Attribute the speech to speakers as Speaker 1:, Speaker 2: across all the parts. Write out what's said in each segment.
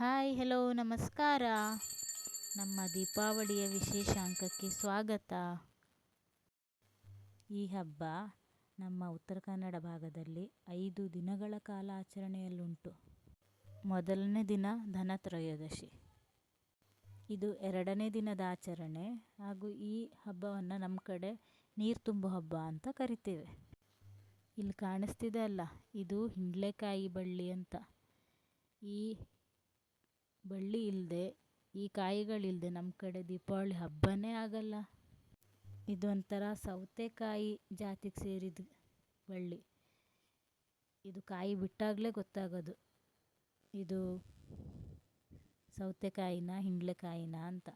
Speaker 1: Hi hello ನಮಸ್ಕಾರ. ನಮ್ಮ ದೀಪಾವಳಿಯ ವಿಶೇಷಾಂಕಕ್ಕೆ ಸ್ವಾಗತ. ಈ ಹಬ್ಬ ನಮ್ಮ ಉತ್ತರ ಕನ್ನಡ ಭಾಗದಲ್ಲಿ ಐದು ದಿನಗಳ ಕಾಲ ಆಚರಣೆಯಲ್ಲುಂಟು. ಮೊದಲನೇ ದಿನ ಧನತ್ರಯೋದಶಿ ಇದು ಎರಡನೇ ದಿನದ ಆಚರಣೆ ಹಾಗೂ ಈ ಹಬ್ಬವನ್ನು ನಮ್ಮ ಕಡೆ ನೀರು ತುಂಬೋ ಹಬ್ಬ ಅಂತ ಕರಿತೇವೆ. ಇಲ್ಲಿ ಕಾಣಿಸ್ತಿದೆ ಅಲ್ಲ, ಇದು ಹಿಂಡ್ಲೆಕಾಯಿ ಬಳ್ಳಿ ಅಂತ. ಈ ಬಳ್ಳಿ ಇಲ್ಲದೆ ಈ ಕಾಯಿಗಳಿಲ್ಲದೆ ನಮ್ಮ ಕಡೆ ದೀಪಾವಳಿ ಹಬ್ಬನೇ ಆಗಲ್ಲ. ಇದೊಂಥರ ಸೌತೆಕಾಯಿ ಜಾತಿಗೆ ಸೇರಿದ ಬಳ್ಳಿ. ಇದು ಕಾಯಿ ಬಿಟ್ಟಾಗಲೇ ಗೊತ್ತಾಗೋದು. ಇದು ಸೌತೆಕಾಯಿನ, ಹಿಂಡ್ಲೆಕಾಯಿನ ಅಂತ.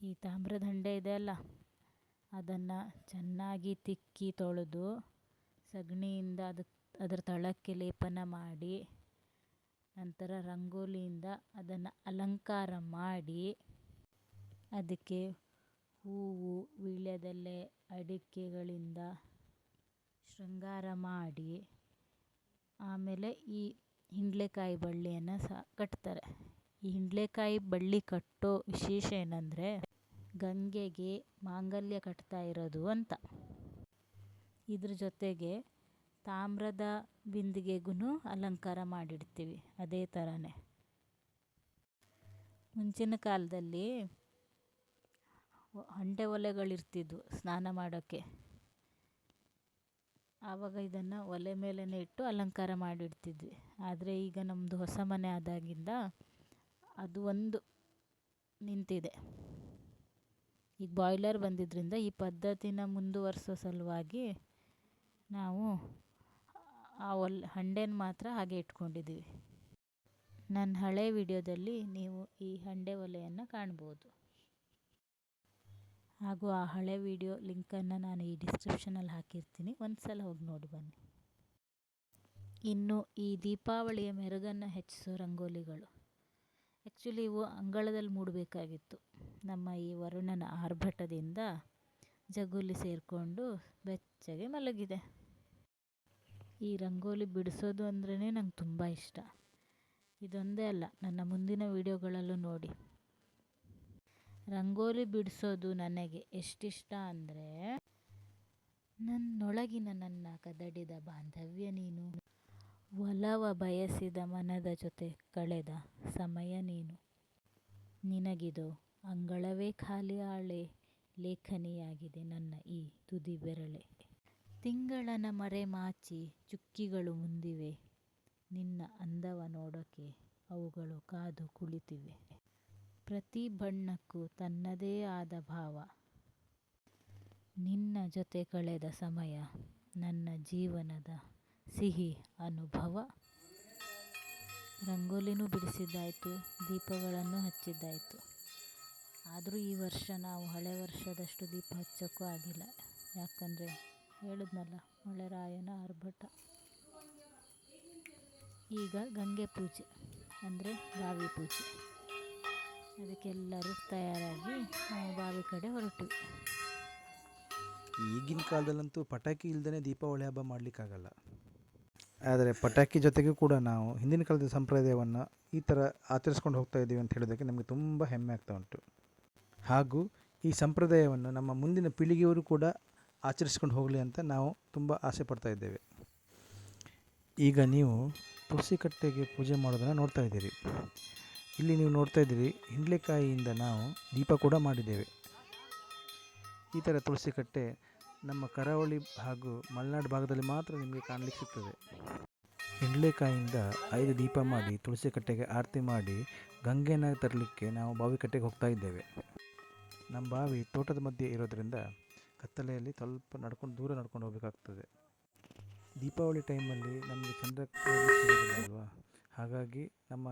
Speaker 1: ಈ ತಾಮ್ರದ ಹಂಡೆ ಇದೆ ಅಲ್ಲ, ಅದನ್ನು ಚೆನ್ನಾಗಿ ತಿಕ್ಕಿ ತೊಳೆದು ಸಗಣಿಯಿಂದ ಅದಕ್ಕೆ ಅದರ ತಳಕ್ಕೆ ಲೇಪನ ಮಾಡಿ ನಂತರ ರಂಗೋಲಿಯಿಂದ ಅದನ್ನು ಅಲಂಕಾರ ಮಾಡಿ ಅದಕ್ಕೆ ಹೂವು, ವೀಳ್ಯದೆಲೆ, ಅಡಿಕೆಗಳಿಂದ ಶೃಂಗಾರ ಮಾಡಿ ಆಮೇಲೆ ಈ ಹಿಂಡ್ಲೆಕಾಯಿ ಬಳ್ಳಿಯನ್ನು ಸಹ ಕಟ್ತಾರೆ. ಈ ಹಿಂಡ್ಲೆಕಾಯಿ ಬಳ್ಳಿ ಕಟ್ಟೋ ವಿಶೇಷ ಏನಂದರೆ ಗಂಗೆಗೆ ಮಾಂಗಲ್ಯ ಕಟ್ತಾ ಇರೋದು ಅಂತ. ಇದ್ರ ಜೊತೆಗೆ ತಾಮ್ರದ ಬಿಂದಿಗೆಗೂ ಅಲಂಕಾರ ಮಾಡಿಡ್ತೀವಿ, ಅದೇ ಥರನೇ ಮುಂಚಿನ ಕಾಲದಲ್ಲಿ ಹಂಡೆ ಒಲೆಗಳಿರ್ತಿದ್ವು ಸ್ನಾನ ಮಾಡೋಕ್ಕೆ. ಆವಾಗ ಇದನ್ನು ಒಲೆ ಮೇಲೇ ಇಟ್ಟು ಅಲಂಕಾರ ಮಾಡಿಡ್ತಿದ್ವಿ. ಆದರೆ ಈಗ ನಮ್ಮದು ಹೊಸ ಮನೆ ಆದಾಗಿಂದ ಅದು ಒಂದು ನಿಂತಿದೆ. ಈಗ ಬಾಯ್ಲರ್ ಬಂದಿದ್ದರಿಂದ ಈ ಪದ್ಧತಿನ ಮುಂದುವರಿಸೋ ಸಲುವಾಗಿ ನಾವು ಆ ಒಲ್, ಹಂಡೆನ ಮಾತ್ರ ಹಾಗೆ ಇಟ್ಕೊಂಡಿದ್ದೀವಿ. ನನ್ನ ಹಳೆ ವಿಡಿಯೋದಲ್ಲಿ ನೀವು ಈ ಹಂಡೆ ಒಲೆಯನ್ನು ಕಾಣ್ಬೋದು. ಹಾಗೂ ಆ ಹಳೆ ವಿಡಿಯೋ ಲಿಂಕನ್ನು ನಾನು ಈ ಡಿಸ್ಕ್ರಿಪ್ಷನಲ್ಲಿ ಹಾಕಿರ್ತೀನಿ. ಒಂದು ಸಲ ಹೋಗಿ ನೋಡಿ ಬನ್ನಿ. ಇನ್ನು ಈ ದೀಪಾವಳಿಯ ಮೆರುಗನ್ನು ಹೆಚ್ಚಿಸೋ ರಂಗೋಲಿಗಳು. ಆ್ಯಕ್ಚುಲಿ ಇವು ಅಂಗಳದಲ್ಲಿ ಮೂಡಬೇಕಾಗಿತ್ತು. ನಮ್ಮ ಈ ವರುಣನ ಆರ್ಭಟದಿಂದ ಜಗುಲಿ ಸೇರಿಕೊಂಡು ಬೆಚ್ಚಗೆ ಮಲಗಿದೆ. ಈ ರಂಗೋಲಿ ಬಿಡಿಸೋದು ಅಂದ್ರೇ ನಂಗೆ ತುಂಬ ಇಷ್ಟ. ಇದೊಂದೇ ಅಲ್ಲ, ನನ್ನ ಮುಂದಿನ ವಿಡಿಯೋಗಳಲ್ಲೂ ನೋಡಿ. ರಂಗೋಲಿ ಬಿಡಿಸೋದು ನನಗೆ ಎಷ್ಟಿಷ್ಟ ಅಂದರೆ, ನನ್ನೊಳಗಿನ ನನ್ನ ಕದಡಿದ ಬಾಂಧವ್ಯ ನೀನು. ಒಲವ ಬಯಸಿದ ಮನದ ಜೊತೆ ಕಳೆದ ಸಮಯ ನೀನು. ನಿನಗಿದು ಅಂಗಳವೇ ಖಾಲಿ ಆಳೆ, ಲೇಖನಿಯಾಗಿದೆ ನನ್ನ ಈ ತುದಿ ಬೆರಳೆ. ತಿಂಗಳನ ಮರೆ ಮಾಚಿ ಚುಕ್ಕಿಗಳು ಮುಂದಿವೆ. ನಿನ್ನ ಅಂದವ ನೋಡೋಕೆ ಅವುಗಳು ಕಾದು ಕುಳಿತಿವೆ. ಪ್ರತಿ ಬಣ್ಣಕ್ಕೂ ತನ್ನದೇ ಆದ ಭಾವ. ನಿನ್ನ ಜೊತೆ ಕಳೆದ ಸಮಯ ನನ್ನ ಜೀವನದ ಸಿಹಿ ಅನುಭವ. ರಂಗೋಲಿನೂ ಬಿಡಿಸಿದ್ದಾಯಿತು, ದೀಪಗಳನ್ನು ಹಚ್ಚಿದ್ದಾಯಿತು. ಆದರೂ ಈ ವರ್ಷ ನಾವು ಹಳೆ ವರ್ಷದಷ್ಟು ದೀಪ ಹಚ್ಚೋಕ್ಕೂ ಆಗಿಲ್ಲ. ಯಾಕಂದರೆ ಹೇಳಿದ್ನಲ್ಲ ಮಳೆರಾಯನ ಆರ್ಭಟ ಈಗ ಗಂಗೆ ಪೂಜೆ ಅಂದರೆ ಬಾವಿ ಪೂಜೆ. ಅದಕ್ಕೆಲ್ಲರೂ ತಯಾರಾಗಿ ನಾವು ಬಾವಿ ಕಡೆ ಹೊರಟಿವಿ.
Speaker 2: ಈಗಿನ ಕಾಲದಲ್ಲಂತೂ ಪಟಾಕಿ ಇಲ್ದೇ ದೀಪಾವಳಿ ಹಬ್ಬ ಮಾಡಲಿಕ್ಕಾಗಲ್ಲ. ಆದರೆ ಪಟಾಕಿ ಜೊತೆಗೂ ಕೂಡ ನಾವು ಹಿಂದಿನ ಕಾಲದ ಸಂಪ್ರದಾಯವನ್ನು ಈ ಥರ ಆಚರಿಸ್ಕೊಂಡು ಹೋಗ್ತಾ ಇದ್ದೀವಿ ಅಂತ ಹೇಳೋದಕ್ಕೆ ನಮಗೆ ತುಂಬ ಹೆಮ್ಮೆ ಆಗ್ತಾ ಉಂಟು. ಹಾಗೂ ಈ ಸಂಪ್ರದಾಯವನ್ನು ನಮ್ಮ ಮುಂದಿನ ಪೀಳಿಗೆಯವರು ಕೂಡ ಆಚರಿಸ್ಕೊಂಡು ಹೋಗಲಿ ಅಂತ ನಾವು ತುಂಬ ಆಸೆ ಪಡ್ತಾ ಇದ್ದೇವೆ. ಈಗ ನೀವು ತುಳಸಿ ಕಟ್ಟೆಗೆ ಪೂಜೆ ಮಾಡೋದನ್ನು ನೋಡ್ತಾ ಇದ್ದೀರಿ. ಇಲ್ಲಿ ನೀವು ನೋಡ್ತಾ ಇದ್ದೀರಿ, ಹಿಂಡ್ಲೆಕಾಯಿಯಿಂದ ನಾವು ದೀಪ ಕೂಡ ಮಾಡಿದ್ದೇವೆ. ಈ ಥರ ತುಳಸಿ ಕಟ್ಟೆ ನಮ್ಮ ಕರಾವಳಿ ಹಾಗೂ ಮಲೆನಾಡು ಭಾಗದಲ್ಲಿ ಮಾತ್ರ ನಿಮಗೆ ಕಾಣಲಿಕ್ಕೆ ಸಿಗ್ತದೆ. ಹಿಂಡ್ಲೆಕಾಯಿಯಿಂದ ಐದು ದೀಪ ಮಾಡಿ ತುಳಸಿ ಕಟ್ಟೆಗೆ ಆರತಿ ಮಾಡಿ ಗಂಗೆನ ತರಲಿಕ್ಕೆ ನಾವು ಬಾವಿ ಕಟ್ಟೆಗೆ ಹೋಗ್ತಾ ಇದ್ದೇವೆ. ನಮ್ಮ ಬಾವಿ ತೋಟದ ಮಧ್ಯೆ ಇರೋದರಿಂದ ಕತ್ತಲೆಯಲ್ಲಿ ಸ್ವಲ್ಪ ನಡ್ಕೊಂಡು ದೂರ ನಡ್ಕೊಂಡು ಹೋಗಬೇಕಾಗ್ತದೆ. ದೀಪಾವಳಿ ಟೈಮಲ್ಲಿ ನಮಗೆ ಚಂದ್ರ ಅಲ್ವಾ? ಹಾಗಾಗಿ ನಮ್ಮ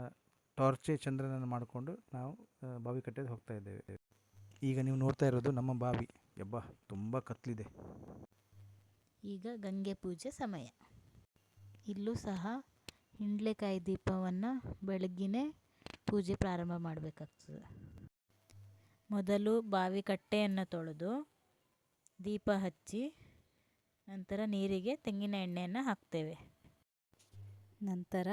Speaker 2: ಟಾರ್ಚೆ ಚಂದ್ರನನ್ನು ಮಾಡಿಕೊಂಡು ನಾವು ಬಾವಿ ಕಟ್ಟೆಗೆ ಹೋಗ್ತಾ ಇದ್ದೇವೆ. ಈಗ ನೀವು ನೋಡ್ತಾ ಇರೋದು ನಮ್ಮ ಬಾವಿ. ಯಬ್ಬಾ, ತುಂಬ ಕತ್ಲಿದೆ.
Speaker 1: ಈಗ ಗಂಗೆ ಪೂಜೆ ಸಮಯ. ಇಲ್ಲೂ ಸಹ ಹಿಂಡ್ಲೆಕಾಯಿ ದೀಪವನ್ನು ಬೆಳಗ್ಗಿನೇ ಪೂಜೆ ಪ್ರಾರಂಭ ಮಾಡಬೇಕಾಗ್ತದೆ. ಮೊದಲು ಬಾವಿ ಕಟ್ಟೆಯನ್ನು ತೊಳೆದು ದೀಪ ಹಚ್ಚಿ ನಂತರ ನೀರಿಗೆ ತೆಂಗಿನ ಎಣ್ಣೆಯನ್ನು ಹಾಕ್ತೇವೆ. ನಂತರ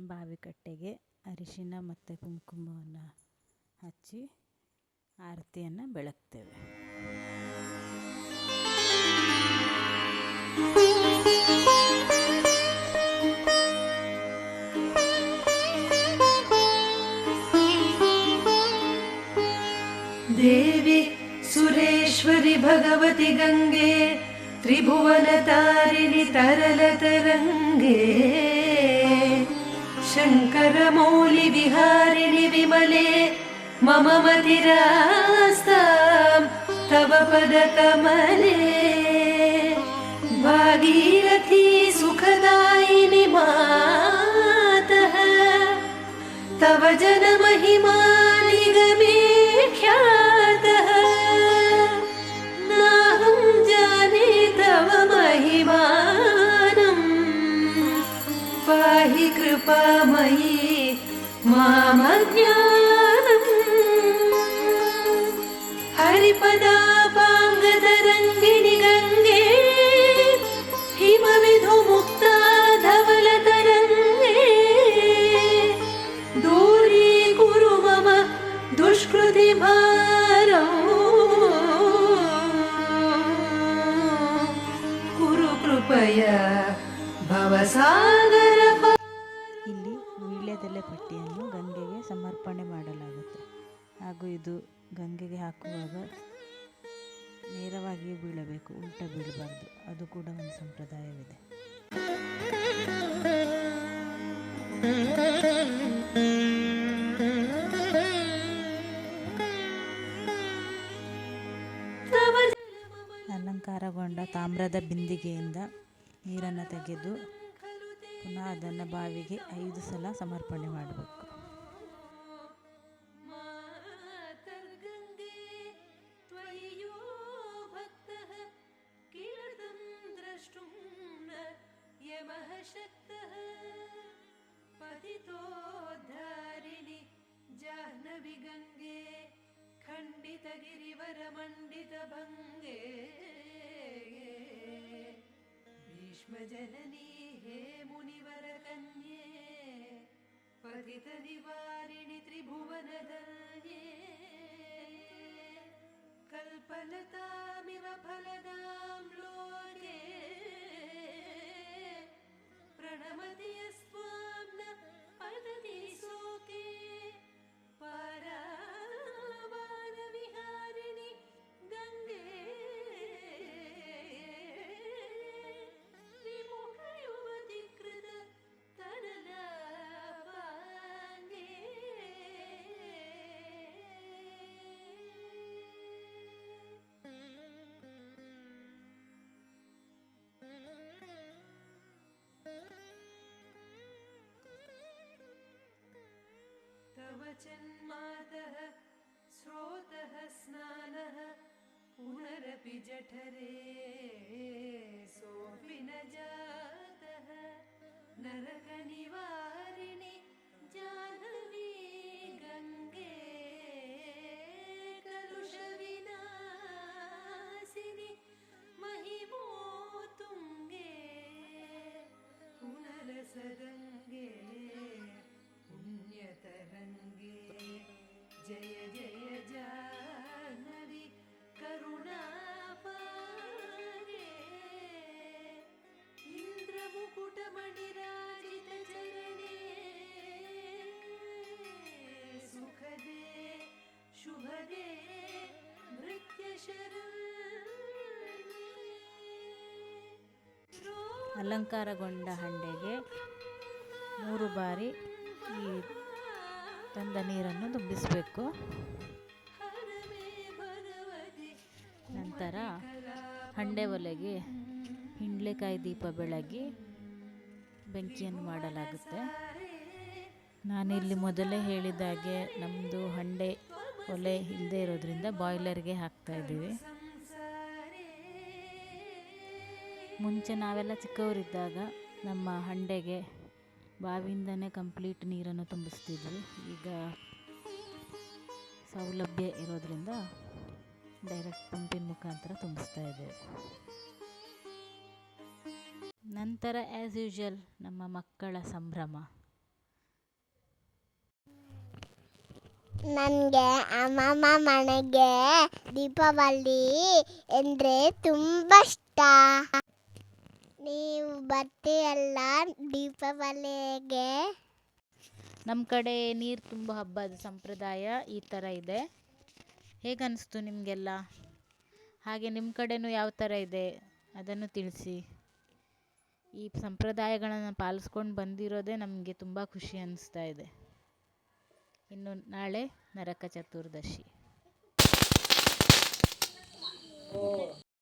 Speaker 1: ಬಾವಿಕಟ್ಟೆಗೆ ಅರಿಶಿನ ಮತ್ತು ಕುಂಕುಮವನ್ನು ಹಚ್ಚಿ ಆರತಿಯನ್ನು ಬೆಳಗ್ತೇವೆ.
Speaker 3: देवि सुरेश्वरि भगवति गङ्गे त्रिभुवनतारिणि तरलतरङ्गे शङ्करमौलिविहारिणि विमले मम मतिरास्तां तव पदकमले। भागीरथी सुखदायिनि मातः तव जनमहिमा कृपामयी मयि मामज्ञा हरिपदापाङ्गिणि गङ्गे हिमविधुमुक्ता धवलतरङ्गे दूरीकुरु मम दुष्कृतिभारौ कुरु कृपया
Speaker 1: भवसा ಪಟ್ಟಿಯನ್ನು ಗಂಗೆಗೆ ಸಮರ್ಪಣೆ ಮಾಡಲಾಗುತ್ತೆ. ಹಾಗೂ ಇದು ಗಂಗೆಗೆ ಹಾಕುವಾಗ ನೇರವಾಗಿ ಬೀಳಬೇಕು, ಉಲ್ಟ ಬೀಳಬಾರ್ದು. ಅದು ಕೂಡ ಒಂದು ಸಂಪ್ರದಾಯವಿದೆ. ಅಲಂಕಾರಗೊಂಡ ತಾಮ್ರದ ಬಿಂದಿಗೆಯಿಂದ ನೀರನ್ನು ತೆಗೆದು ಪುನಃ ಅದನ್ನು ಬಾವಿಗೆ ಐದು ಸಲ ಸಮರ್ಪಣೆ ಮಾಡಬೇಕು
Speaker 3: मातर्गङ्गे त्वयि यो भक्तः किरतं द्रष्टुं न यमः शक्तः पतितोद्धारिणि जाह्नवि गङ्गे खण्डितगिरिवरमण्डितभङ्गे भीष्मजननी हे मुनिवरकन्ये पतितनिवारिणि त्रिभुवनदये कल्पलतामिव फलदां तव चन्मातः स्रोतः स्नानः पुनरपि जठरे सोऽपि न जातः। नरकनिवारिणि
Speaker 1: ಅಲಂಕಾರಗೊಂಡ ಹಂಡೆಗೆ ಮೂರು ಬಾರಿ ಈ ತಂದ ನೀರನ್ನು ತುಂಬಿಸಬೇಕು ನಂತರ ಹಂಡೆ ಒಲೆಗೆ ಹಿಂಡ್ಲೆಕಾಯಿ ದೀಪ ಬೆಳಗಿ ಬೆಂಕಿಯನ್ನು ಮಾಡಲಾಗುತ್ತೆ. ನಾನಿಲ್ಲಿ ಮೊದಲೇ ಹೇಳಿದಾಗೆ ನಮ್ಮದು ಹಂಡೆ ಒಲೆ ಇಲ್ಲದೆ ಇರೋದ್ರಿಂದ ಬಾಯ್ಲರ್ಗೆ ಹಾಕ್ತಾ ಮುಂಚೆ ನಾವೆಲ್ಲ ಚಿಕ್ಕವರಿದ್ದಾಗ ನಮ್ಮ ಹಂಡೆಗೆ ಬಾವಿಯಿಂದನೇ ಕಂಪ್ಲೀಟ್ ನೀರನ್ನು ತುಂಬಿಸ್ತಿದ್ವಿ. ಈಗ ಸೌಲಭ್ಯ ಇರೋದರಿಂದ ಡೈರೆಕ್ಟ್ ಪಂಪಿನ ಮುಖಾಂತರ ತುಂಬಿಸ್ತಾ ಇದ್ದೇವೆ. ನಂತರ ಆ್ಯಸ್ ಯೂಶುವಲ್ ನಮ್ಮ ಮಕ್ಕಳ ಸಂಭ್ರಮ.
Speaker 4: ನನಗೆ ಅಮ್ಮಮ್ಮ ಮನೆಗೆ ದೀಪಾವಳಿ ಎಂದರೆ ತುಂಬ ಇಷ್ಟ. ನೀವು ಬರ್ತೀಯಲ್ಲ ದೀಪಾವಳಿಗೆ?
Speaker 1: ನಮ್ಮ ಕಡೆ ನೀರು ತುಂಬ ಹಬ್ಬದ ಸಂಪ್ರದಾಯ ಈ ಥರ ಇದೆ. ಹೇಗನ್ನಿಸ್ತು ನಿಮಗೆಲ್ಲ? ಹಾಗೆ ನಿಮ್ಮ ಕಡೆನೂ ಯಾವ ಥರ ಇದೆ? ಅದನ್ನು ತಿಳಿಸಿ. ಈ ಸಂಪ್ರದಾಯಗಳನ್ನು ಪಾಲಿಸ್ಕೊಂಡು ಬಂದಿರೋದೇ ನಮಗೆ ತುಂಬ ಖುಷಿ ಅನ್ನಿಸ್ತಾ ಇದೆ. ಇನ್ನು ನಾಳೆ ನರಕ ಚತುರ್ದಶಿ.